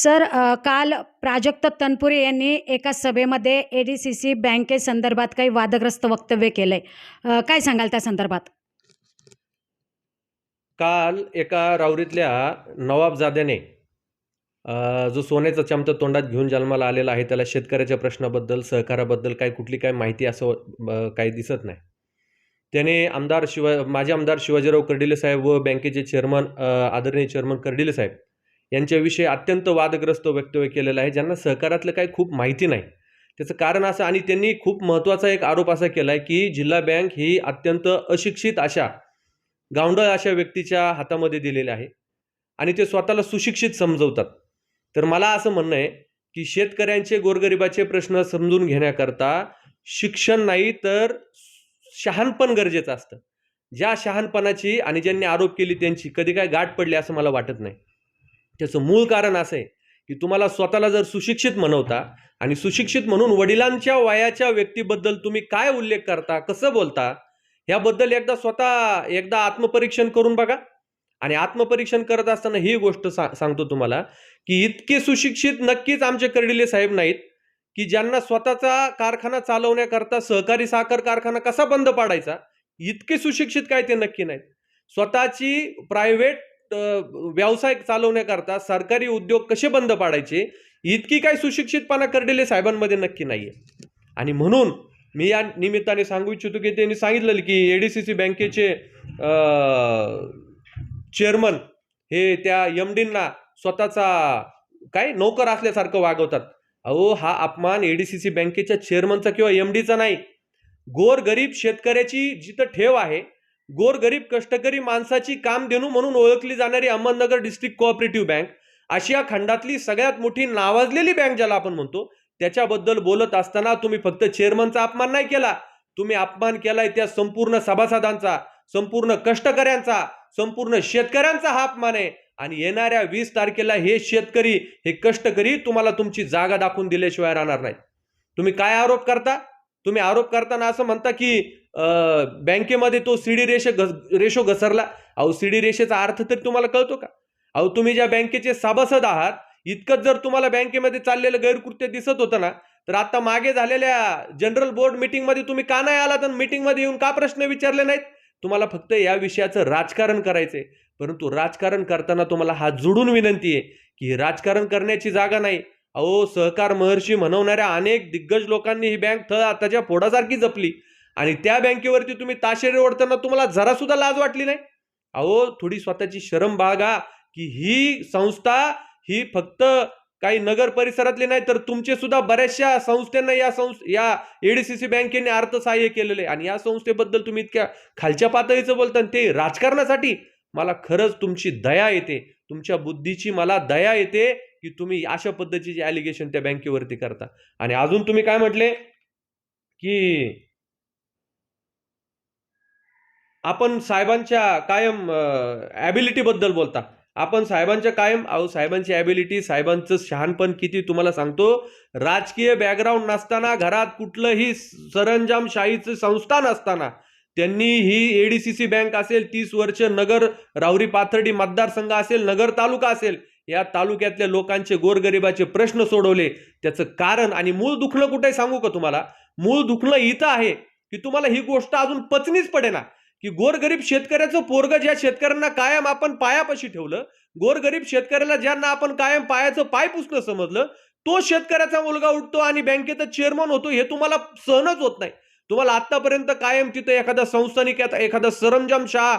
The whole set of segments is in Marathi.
सर काल प्राजक्त तनपुरे यांनी एका सभेमध्ये ए डी सी सी बँकेसंदर्भात काही वादग्रस्त वक्तव्य केलं आहे काय सांगाल त्या संदर्भात? काल एका राऊरीतल्या नवाबजाद्याने जो सोन्याचा चमचा तोंडात घेऊन जन्माला आलेला आहे त्याला शेतकऱ्याच्या प्रश्नाबद्दल सहकाराबद्दल काही कुठली काय माहिती असं काही दिसत नाही. त्याने आमदार शिवा माजी आमदार शिवाजीराव कर्डिले साहेब व बँकेचे चेअरमन आदरणीय चेअरमन कर्डिले साहेब यांच्याविषयी अत्यंत वादग्रस्त वक्तव्य केलेलं आहे ज्यांना सहकारातलं काही खूप माहिती नाही. त्याचं कारण असं आणि त्यांनी खूप महत्त्वाचा एक आरोप असा केला आहे की जिल्हा बँक ही अत्यंत अशिक्षित अशा गावंडळ अशा व्यक्तीच्या हातामध्ये दिलेली आहे आणि ते स्वतःला सुशिक्षित समजवतात. तर मला असं म्हणणं आहे की शेतकऱ्यांचे गोरगरिबाचे प्रश्न समजून घेण्याकरता शिक्षण नाही तर शहाणपण गरजेचं असतं. ज्या शहाणपणाची आणि ज्यांनी आरोप केली त्यांची कधी काय गाठ पडली असं मला वाटत नाही. त्याचं मूळ कारण असं आहे की तुम्हाला स्वतःला जर सुशिक्षित म्हणवता आणि सुशिक्षित म्हणून वडिलांच्या वयाच्या व्यक्तीबद्दल तुम्ही काय उल्लेख करता कसं बोलता ह्याबद्दल एकदा स्वतः एकदा आत्मपरीक्षण करून बघा. आणि आत्मपरीक्षण करत असताना ही गोष्ट सा सांगतो तुम्हाला की इतके सुशिक्षित नक्कीच आमचे कर्डिले साहेब नाहीत की ज्यांना स्वतःचा कारखाना चालवण्याकरता सहकारी साखर कारखाना कसा बंद पाडायचा इतके सुशिक्षित काय ते नक्की नाहीत. स्वतःची प्रायव्हेट व्यवसाय चालवण्याकरता सरकारी उद्योग कसे बंद पाडायचे इतकी काय सुशिक्षितपणा कर्डिले साहेबांमध्ये नक्की नाही आहे आणि म्हणून मी या निमित्ताने सांगू इच्छितो की त्यांनी सांगितलेलं की ए डी सी सी बँकेचे चेअरमन हे त्या एम डींना स्वतःचा काय नोकर असल्यासारखं वागवतात. अहो हा अपमान ए डी सी सी बँकेच्या चेअरमनचा किंवा एम डीचा नाही. गोरगरीब शेतकऱ्याची जिथं ठेव आहे गोरगरीब कष्टकरी माणसाची काम देणू म्हणून ओळखली जाणारी अहमदनगर डिस्ट्रिक्ट कोऑपरेटिव्ह बँक आशिया खंडातली सगळ्यात मोठी नावाजलेली बँक ज्याला आपण म्हणतो त्याच्याबद्दल बोलत असताना तुम्ही फक्त चेअरमनचा अपमान नाही केला. तुम्ही अपमान केलाय त्या संपूर्ण सभासदांचा संपूर्ण कष्टकऱ्यांचा संपूर्ण शेतकऱ्यांचा हा अपमान आहे. आणि येणाऱ्या वीस तारखेला हे शेतकरी हे कष्टकरी तुम्हाला तुमची जागा दाखवून दिल्याशिवाय राहणार नाही तुम्ही काय आरोप करता? तुम्ही आरोप करताना असं म्हणता की बँकेमध्ये तो सीडी रेषे घस रेशो घसरला. अहो सीडी रेषेचा अर्थ तरी तुम्हाला कळतो का? अहो तुम्ही ज्या बँकेचे सभासद आहात इतकंच जर तुम्हाला बँकेमध्ये चाललेलं गैरकृत्य दिसत होतं ना तर आता मागे झालेल्या जनरल बोर्ड मीटिंगमध्ये तुम्ही का नाही आलात आणि मीटिंगमध्ये येऊन का प्रश्न विचारले नाहीत? तुम्हाला फक्त या विषयाचं राजकारण करायचंय. परंतु राजकारण करताना तुम्हाला हात जोडून विनंती आहे की राजकारण करण्याची जागा नाही. अहो सहकार महर्षी म्हणवणाऱ्या अनेक दिग्गज लोकांनी ही बँक थळ आताच्या फोडासारखी जपली. आणि त्या बँकेवरती तुम्ही ताशेरे ओढताना तुम्हाला जरासुद्धा लाज वाटली नाही? अहो थोडी स्वतःची शरम बाळगा की ही संस्था ही फक्त काही नगर परिसरातली नाही तर तुमचे सुद्धा बऱ्याचशा संस्थांना या संस या एडीसीसी बँकेने अर्थसहाय्य केलेले. आणि या संस्थेबद्दल तुम्ही इतक्या खालच्या पातळीचं बोलता आणि ते राजकारणासाठी मला खरंच तुमची दया येते. तुमच्या बुद्धीची मला दया येते. की तुम्ही अशा पद्धतीचे ॲलिगेशन त्या बँकेवरती करता. आणि अजून तुम्ही काय म्हटले? की आपण साहेबांच्या कायम ॲबिलिटीबद्दल बोलता. आपण साहेबांच्या कायम अहो साहेबांची ॲबिलिटी साहेबांचं शहाणपण किती तुम्हाला सांगतो? राजकीय बॅकग्राऊंड नसताना घरात कुठलंही सरंजामशाहीचं संस्था नसताना त्यांनी ही एडीसीसी बँक असेल तीस वर्ष नगर राहुरी पाथर्डी मतदारसंघ असेल नगर तालुका असेल या तालुक्यातल्या लोकांचे गोरगरिबाचे प्रश्न सोडवले. त्याचं कारण आणि मूळ दुखणं कुठे सांगू का तुम्हाला? मूळ दुखणं इथं आहे की तुम्हाला ही गोष्ट अजून पचनीच पडेना. की गोरगरीब शेतकऱ्याचं पोरग ज्या शेतकऱ्यांना कायम आपण पायापाशी ठेवलं गोरगरीब शेतकऱ्याला ज्यांना आपण कायम पायाचं पाय पुसणं समजलं तो शेतकऱ्याचा मुलगा उठतो आणि बँकेचा चेअरमन होतो हे तुम्हाला सहनच होत नाही. तुम्हाला आतापर्यंत कायम तिथं एखादा संस्थानिक एखादा सरंजाम शाह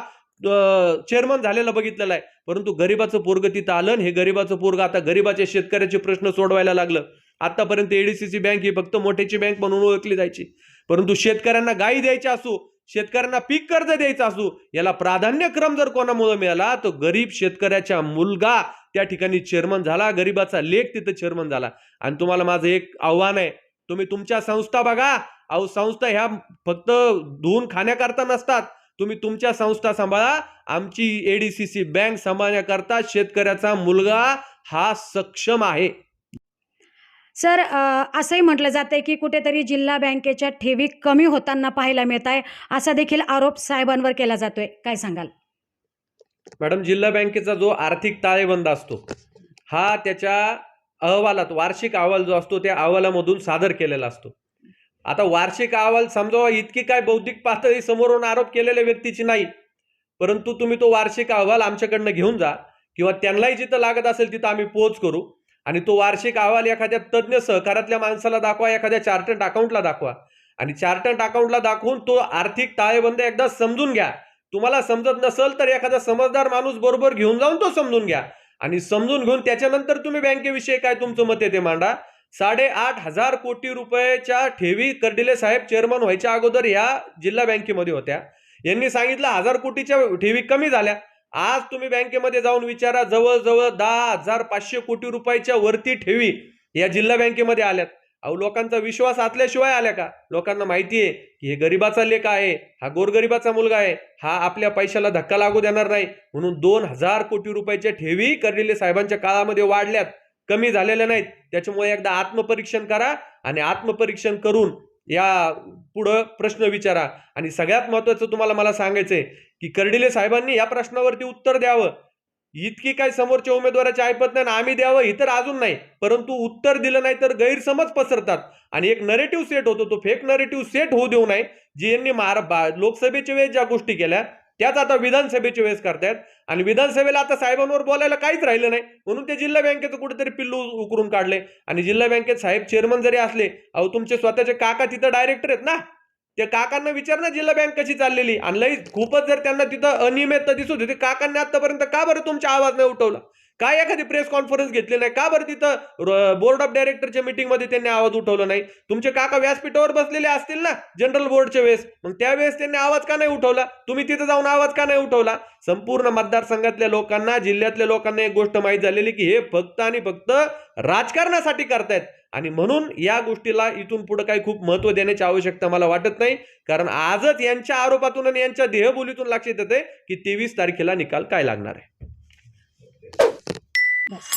चेअरमन झालेला बघितलेला आहे. परंतु गरिबाचं पोरग तिथं आलं हे गरीबाचं पोरग आता गरिबाच्या शेतकऱ्याचे प्रश्न सोडवायला लागलं. आतापर्यंत एडीसीसी बँक ही फक्त मोठ्याची बँक म्हणून ओळखली जायची. परंतु शेतकऱ्यांना गाई द्यायची असो शेतकऱ्यांना पीक कर्ज द्यायचं असू याला प्राधान्यक्रम जर कोणामुळे मिळाला तर गरीब शेतकऱ्याच्या मुलगा त्या ठिकाणी चेअरमन झाला गरीबाचा लेख तिथं चेअरमन झाला. आणि तुम्हाला माझं एक आव्हान आहे तुम्ही तुमच्या संस्था बघा. अहो संस्था ह्या फक्त धुवून खाण्याकरता नसतात. तुम्ही तुमच्या संस्था सांभाळा. आमची एडीसीसी बँक सांभाळण्याकरता शेतकऱ्याचा मुलगा हा सक्षम आहे. सर असंही म्हटलं जातं की कुठेतरी जिल्हा बँकेच्या ठेवी कमी होताना पाहायला मिळत आहे असा देखील आरोप साहेबांवर केला जातोय. काय सांगाल? मॅडम जिल्हा बँकेचा जो आर्थिक ताळेबंद असतो हा त्याच्या अहवालात वार्षिक अहवाल जो असतो त्या अहवालामधून सादर केलेला असतो. आता वार्षिक अहवाल समजावा इतकी काय बौद्धिक पातळी समोरून आरोप केलेल्या व्यक्तीची नाही. परंतु तुम्ही तो वार्षिक अहवाल आमच्याकडनं घेऊन जा किंवा त्यांनाही जिथं लागत असेल तिथं आम्ही पोच करू आणि तो वार्षिक अहवाल एखाद्या तज्ज्ञ सहकारातल्या माणसाला दाखवा एखाद्या चार्टर्ड अकाउंटला दाखवा. आणि चार्टर्ड अकाउंटला दाखवून तो आर्थिक ताळेबंद एकदा समजून घ्या. तुम्हाला समजत नसेल तर एखादा समजदार माणूस बरोबर घेऊन जाऊन तो समजून घ्या. आणि समजून घेऊन त्याच्यानंतर तुम्ही बँकेविषयी काय तुमचं मत आहे ते मांडा. साडेआठ हजार कोटी रुपयाच्या ठेवी कर्डिले साहेब चेअरमन व्हायच्या अगोदर या जिल्हा बँकेमध्ये होत्या. यांनी सांगितलं हजार कोटीच्या ठेवी कमी झाल्या. आज तुम्ही बँकेमध्ये जाऊन विचारा जवळजवळ दहा हजार पाचशे कोटी रुपयाच्या वरती ठेवी या जिल्हा बँकेमध्ये आल्यात. अहो लोकांचा विश्वास असल्याशिवाय आल्या का? लोकांना माहिती आहे की हे गरिबाचा लेख आहे हा गोरगरिबाचा मुलगा आहे हा आपल्या पैशाला धक्का लागू देणार नाही. म्हणून दोन हजार कोटी रुपयाच्या ठेवी कर्डिले साहेबांच्या काळामध्ये वाढल्यात. कमी झालेल्या नाहीत. त्याच्यामुळे एकदा आत्मपरीक्षण करा आणि आत्मपरीक्षण करून या पुढं प्रश्न विचारा. आणि सगळ्यात महत्वाचं तुम्हाला मला सांगायचंय की कर्डिले साहेबांनी या प्रश्नावरती उत्तर द्यावं. इतकी काय समोरच्या उमेदवाराची ऐपत नाही आम्ही द्यावं इतर अजून नाही. परंतु उत्तर दिलं नाही तर गैरसमज पसरतात. आणि एक नरेटिव्ह सेट होतो तो फेक नरेटिव्ह सेट होऊ देऊ नये जी यांनी महारा बा- लोकसभेच्या वेळेस ज्या गोष्टी केल्या त्याच आता विधानसभेची वेळेस करतायत. आणि विधानसभेला आता साहेबांवर बोलायला काहीच राहिलं नाही. म्हणून ते जिल्हा बँकेचं कुठेतरी पिल्लू उकरून काढले. आणि जिल्हा बँकेत साहेब चेअरमन जरी असले अहो तुमचे स्वतःचे काका तिथं डायरेक्टर आहेत ना? त्या काकांना विचार ना जिल्हा बँक कशी चाललेली? आणि लई खूपच जर त्यांना तिथं अनियमितता दिसत होती काकांनी आतापर्यंत का बरं तुमचा आवाज नाही उठवला? काय एखादी प्रेस कॉन्फरन्स घेतली नाही का बरं तिथं बोर्ड ऑफ डायरेक्टरच्या मिटिंगमध्ये त्यांनी आवाज उठवला नाही? तुमचे काका व्यासपीठावर बसलेले असतील ना जनरल बोर्डच्या वेळेस? मग त्यावेळेस त्यांनी आवाज का नाही उठवला? तुम्ही तिथं जाऊन आवाज का नाही उठवला? संपूर्ण मतदारसंघातल्या लोकांना जिल्ह्यातल्या लोकांना एक गोष्ट माहीत झालेली की हे फक्त आणि फक्त राजकारणासाठी करतायत. आणि म्हणून या गोष्टीला इथून पुढे काही खूप महत्त्व देण्याची आवश्यकता मला वाटत नाही. कारण आजच यांच्या आरोपातून आणि यांच्या देहबोलीतून लक्षात येते की तेवीस तारखेला निकाल काय लागणार आहे? です。